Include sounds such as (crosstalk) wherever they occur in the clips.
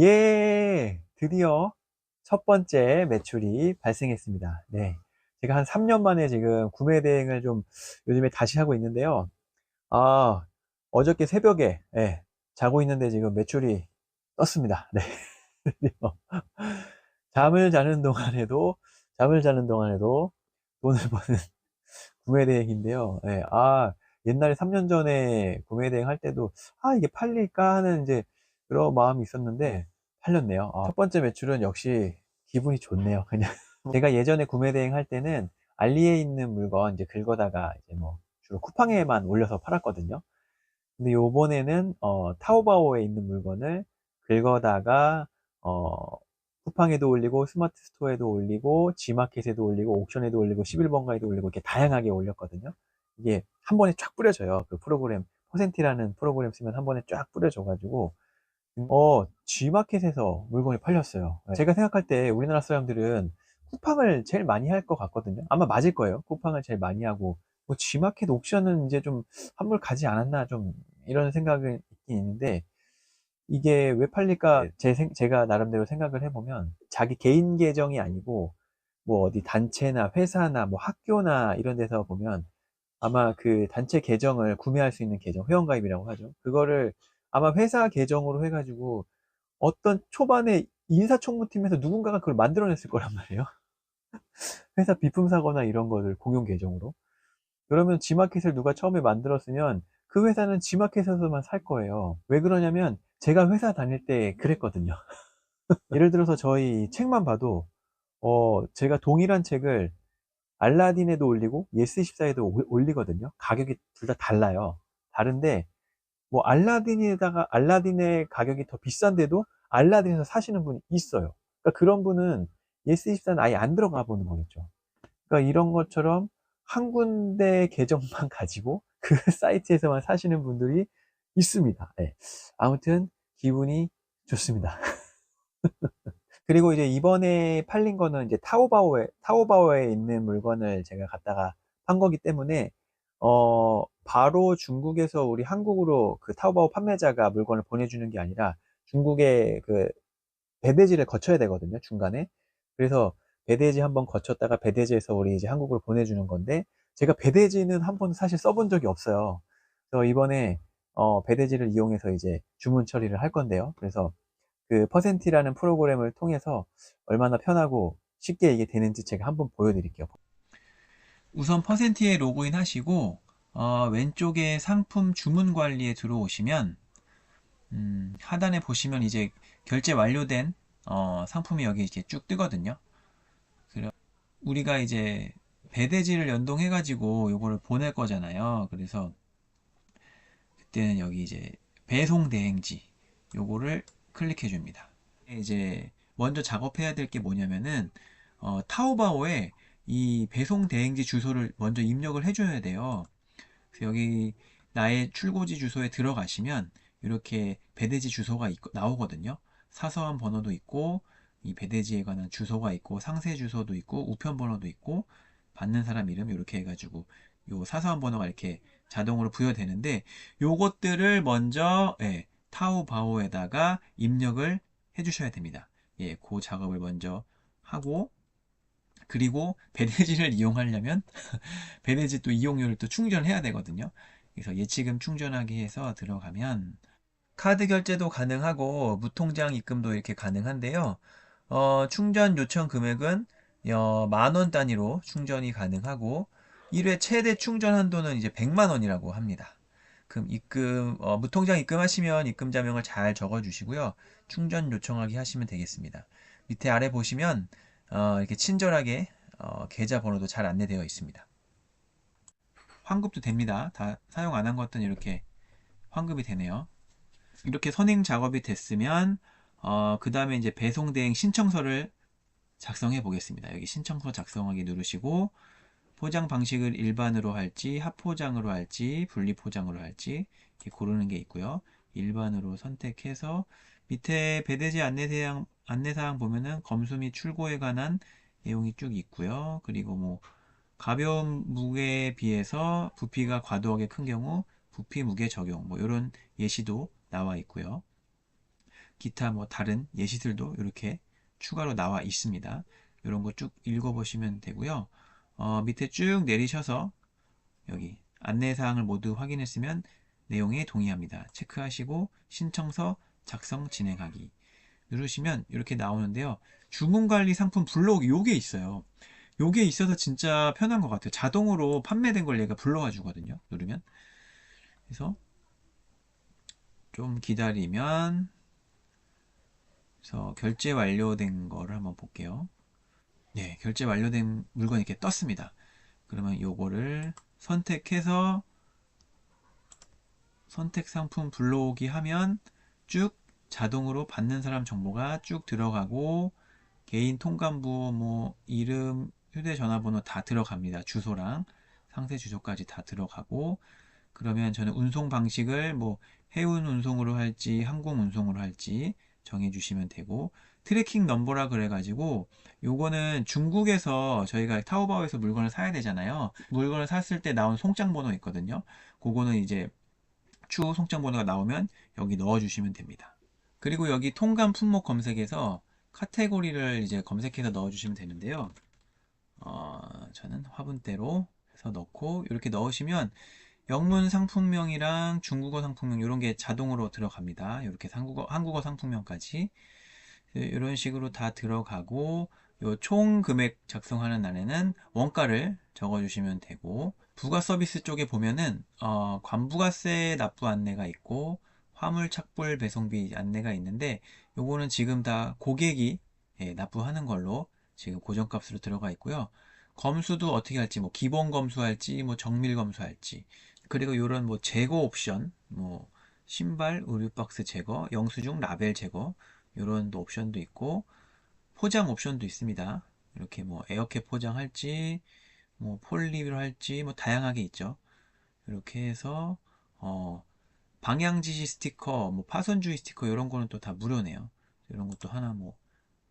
예, 드디어 첫 번째 매출이 발생했습니다. 네. 제가 한 3년 만에 지금 구매 대행을 좀 요즘에 다시 하고 있는데요. 아, 어저께 새벽에, 예, 자고 있는데 지금 매출이 떴습니다. 네. (laughs) 잠을 자는 동안에도, 잠을 자는 동안에도 돈을 버는 (laughs) 구매 대행인데요. 예, 아, 옛날에 3년 전에 구매 대행 할 때도, 아, 이게 팔릴까 하는 이제 그런 마음이 있었는데, 팔렸네요. 아, 첫 번째 매출은 역시 기분이 좋네요. 그냥. 제가 예전에 구매 대행 할 때는 알리에 있는 물건 이제 긁어다가 이제 뭐 주로 쿠팡에만 올려서 팔았거든요. 근데 요번에는 어, 타오바오에 있는 물건을 긁어다가 어, 쿠팡에도 올리고 스마트 스토어에도 올리고 G마켓에도 올리고 옥션에도 올리고 11번가에도 올리고 이렇게 다양하게 올렸거든요. 이게 한 번에 쫙 뿌려져요. 그 프로그램 퍼센티라는 프로그램 쓰면 한 번에 쫙 뿌려져가지고 어 G마켓에서 물건이 팔렸어요. 네. 제가 생각할 때 우리나라 사람들은 쿠팡을 제일 많이 할 것 같거든요. 아마 맞을 거예요. 쿠팡을 제일 많이 하고 뭐 G마켓 옥션은 이제 좀 환불 가지 않았나 좀 이런 생각은 있긴 있는데 이게 왜 팔릴까 제 생- 제가 나름대로 생각을 해보면 자기 개인 계정이 아니고 뭐 어디 단체나 회사나 뭐 학교나 이런 데서 보면 아마 그 단체 계정을 구매할 수 있는 계정 회원가입이라고 하죠. 그거를 아마 회사 계정으로 해가지고 어떤 초반에 인사총무팀에서 누군가가 그걸 만들어냈을 거란 말이에요. (laughs) 회사 비품 사거나 이런 거를 공용 계정으로. 그러면 G마켓을 누가 처음에 만들었으면 그 회사는 G마켓에서만 살 거예요. 왜 그러냐면 제가 회사 다닐 때 그랬거든요. (laughs) 예를 들어서 저희 책만 봐도 어 제가 동일한 책을 알라딘에도 올리고 예스24에도 올리거든요. 가격이 둘 다 달라요. 다른데 뭐 알라딘에다가 알라딘의 가격이 더 비싼데도 알라딘에서 사시는 분이 있어요. 그러니까 그런 분은 예스24는 아예 안 들어가 보는 거겠죠. 그러니까 이런 것처럼 한 군데 계정만 (laughs) 가지고 그 사이트에서만 사시는 분들이 있습니다. 예. 아무튼 기분이 좋습니다. (laughs) 그리고 이제 이번에 팔린 거는 이제 타오바오에 타오바오에 있는 물건을 제가 갖다가 판 거기 때문에 어 바로 중국에서 우리 한국으로 그 타오바오 판매자가 물건을 보내주는 게 아니라 중국의 그 배대지를 거쳐야 되거든요 중간에. 그래서 배대지 한번 거쳤다가 배대지에서 우리 이제 한국으로 보내주는 건데 제가 배대지는 한 번도 사실 써본 적이 없어요. 그래서 이번에 어 배대지를 이용해서 이제 주문 처리를 할 건데요. 그래서 그 퍼센티라는 프로그램을 통해서 얼마나 편하고 쉽게 이게 되는지 제가 한번 보여드릴게요. 우선 퍼센티에 로그인 하시고 어, 왼쪽에 상품 주문 관리에 들어오시면 음, 하단에 보시면 이제 결제 완료된 어, 상품이 여기 이렇게 쭉 뜨거든요. 그래 우리가 이제 배대지를 연동해 가지고 요거를 보낼 거잖아요. 그래서 그때는 여기 이제 배송 대행지 요거를 클릭해 줍니다. 이제 먼저 작업해야 될 게 뭐냐면은 어, 타오바오에 이 배송 대행지 주소를 먼저 입력을 해줘야 돼요. 여기 나의 출고지 주소에 들어가시면 이렇게 배대지 주소가 있, 나오거든요. 사서한 번호도 있고 이 배대지에 관한 주소가 있고 상세 주소도 있고 우편 번호도 있고 받는 사람 이름 이렇게 해가지고 요 사서한 번호가 이렇게 자동으로 부여되는데 요것들을 먼저 예, 타오바오에다가 입력을 해주셔야 됩니다. 예, 그 작업을 먼저 하고 그리고 배대지를 (laughs) 이용하려면 (laughs) 배대지 또 이용료를 또 충전해야 되거든요. 그래서 예치금 충전하기 해서 들어가면 카드 결제도 가능하고 무통장 입금도 이렇게 가능한데요. 어, 충전 요청 금액은 어, 만원 단위로 충전이 가능하고 1회 최대 충전 한도는 이제 100만 원이라고 합니다. 금 입금 어, 무통장 입금하시면 입금자명을 잘 적어 주시고요. 충전 요청하기 하시면 되겠습니다. 밑에 아래 보시면 어, 이렇게 친절하게 어, 계좌번호도 잘 안내되어 있습니다. 환급도 됩니다. 다 사용 안 한 것들은 이렇게 환급이 되네요. 이렇게 선행 작업이 됐으면 어, 그 다음에 이제 배송 대행 신청서를 작성해 보겠습니다. 여기 신청서 작성하기 누르시고 포장 방식을 일반으로 할지 합포장으로 할지 분리포장으로 할지 이렇게 고르는 게 있고요. 일반으로 선택해서 밑에 배대지 안내사항, 안내사항 보면은 검수 및 출고에 관한 내용이 쭉 있고요. 그리고 뭐 가벼운 무게에 비해서 부피가 과도하게 큰 경우 부피 무게 적용 뭐 이런 예시도 나와 있고요. 기타 뭐 다른 예시들도 이렇게 추가로 나와 있습니다. 이런 거 쭉 읽어보시면 되고요. 어, 밑에 쭉 내리셔서 여기 안내사항을 모두 확인했으면 내용에 동의합니다. 체크하시고 신청서 작성 진행하기 누르시면 이렇게 나오는데요. 주문관리 상품 블록 요게 있어요. 요게 있어서 진짜 편한 것 같아요. 자동으로 판매된 걸 얘가 불러와 주거든요. 누르면 그래서 좀 기다리면 그래서 결제 완료된 거를 한번 볼게요. 네, 결제 완료된 물건이 이렇게 떴습니다. 그러면 요거를 선택해서 선택 상품 불러오기 하면 쭉 자동으로 받는 사람 정보가 쭉 들어가고 개인 통관부 뭐 이름 휴대전화번호 다 들어갑니다. 주소랑 상세 주소까지 다 들어가고 그러면 저는 운송 방식을 뭐 해운 운송으로 할지 항공 운송으로 할지 정해 주시면 되고 트래킹 넘버라 그래 가지고 요거는 중국에서 저희가 타오바오에서 물건을 사야 되잖아요. 물건을 샀을 때 나온 송장 번호 있거든요. 그거는 이제 추후 송장 번호가 나오면 여기 넣어 주시면 됩니다. 그리고 여기 통관 품목 검색에서 카테고리를 이제 검색해서 넣어 주시면 되는데요. 어, 저는 화분대로 해서 넣고 이렇게 넣으시면 영문 상품명이랑 중국어 상품명 이런 게 자동으로 들어갑니다. 이렇게 한국어, 한국어 상품명까지 이런 식으로 다 들어가고 요총 금액 작성하는 날에는 원가를 적어주시면 되고 부가 서비스 쪽에 보면은 어, 관부가세 납부 안내가 있고 화물 착불 배송비 안내가 있는데 요거는 지금 다 고객이 예, 납부하는 걸로 지금 고정값으로 들어가 있고요. 검수도 어떻게 할지 뭐 기본 검수할지 뭐 정밀 검수할지 그리고 이런 뭐 제거 옵션 뭐 신발 의류 박스 제거 영수증 라벨 제거 이런 옵션도 있고 포장 옵션도 있습니다. 이렇게 뭐 에어캡 포장할지 뭐 폴리로 할지 뭐 다양하게 있죠. 이렇게 해서 어 방향지시 스티커, 뭐 파손주의 스티커 이런 거는 또 다 무료네요. 이런 것도 하나 뭐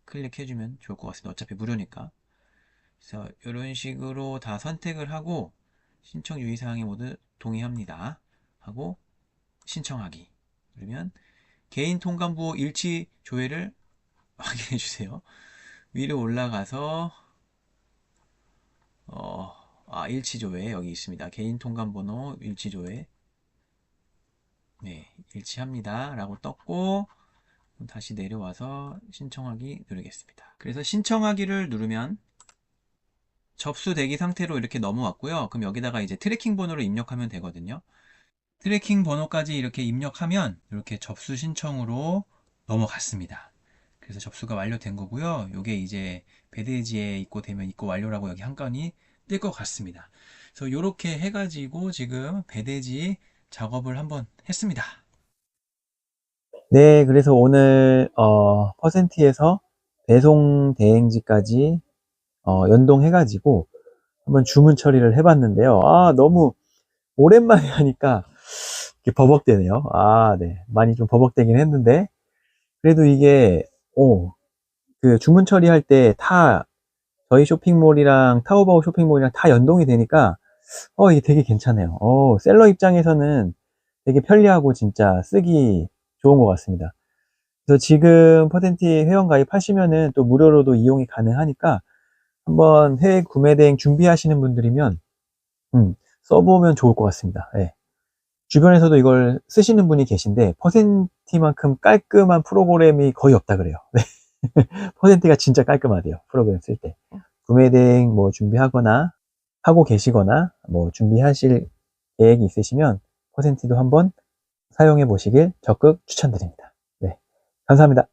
클릭해주면 좋을 것 같습니다. 어차피 무료니까. 그래서 이런 식으로 다 선택을 하고 신청 유의사항에 모두 동의합니다. 하고 신청하기. 그러면 개인 통관부 일치 조회를 (laughs) 확인해 주세요. 위로 올라가서 어, 아, 일치 조회 여기 있습니다. 개인 통관번호 일치 조회. 네, 일치합니다. 라고 떴고 다시 내려와서 신청하기 누르겠습니다. 그래서 신청하기를 누르면 접수 대기 상태로 이렇게 넘어왔고요. 그럼 여기다가 이제 트래킹 번호를 입력하면 되거든요. 트래킹 번호까지 이렇게 입력하면 이렇게 접수 신청으로 넘어갔습니다. 그래서 접수가 완료된 거고요. 이게 이제 배대지에 입고 되면 입고 완료라고 여기 한 건이 뜰 것 같습니다. 그래서 이렇게 해가지고 지금 배대지 작업을 한번 했습니다. 네, 그래서 오늘 어, 퍼센트에서 배송 대행지까지 어, 연동해가지고 한번 주문 처리를 해봤는데요. 아, 너무 오랜만에 하니까 이렇게 버벅대네요. 아, 네. 많이 좀 버벅대긴 했는데, 그래도 이게, 오, 그 주문 처리할 때 다 저희 쇼핑몰이랑 타오바오 쇼핑몰이랑 다 연동이 되니까, 어, 이게 되게 괜찮아요. 어, 셀러 입장에서는 되게 편리하고 진짜 쓰기 좋은 것 같습니다. 그래서 지금 퍼센티 회원 가입하시면은 또 무료로도 이용이 가능하니까 한번 해외 구매 대행 준비하시는 분들이면 음, 써보면 좋을 것 같습니다. 예. 주변에서도 이걸 쓰시는 분이 계신데 퍼센티만큼 깔끔한 프로그램이 거의 없다 그래요. 네. (laughs) 퍼센티가 진짜 깔끔하대요. 프로그램 쓸 때. 구매 대행 뭐 준비하거나 하고 계시거나 뭐 준비하실 계획이 있으시면 퍼센티도 한번 사용해 보시길 적극 추천드립니다. 네. 감사합니다.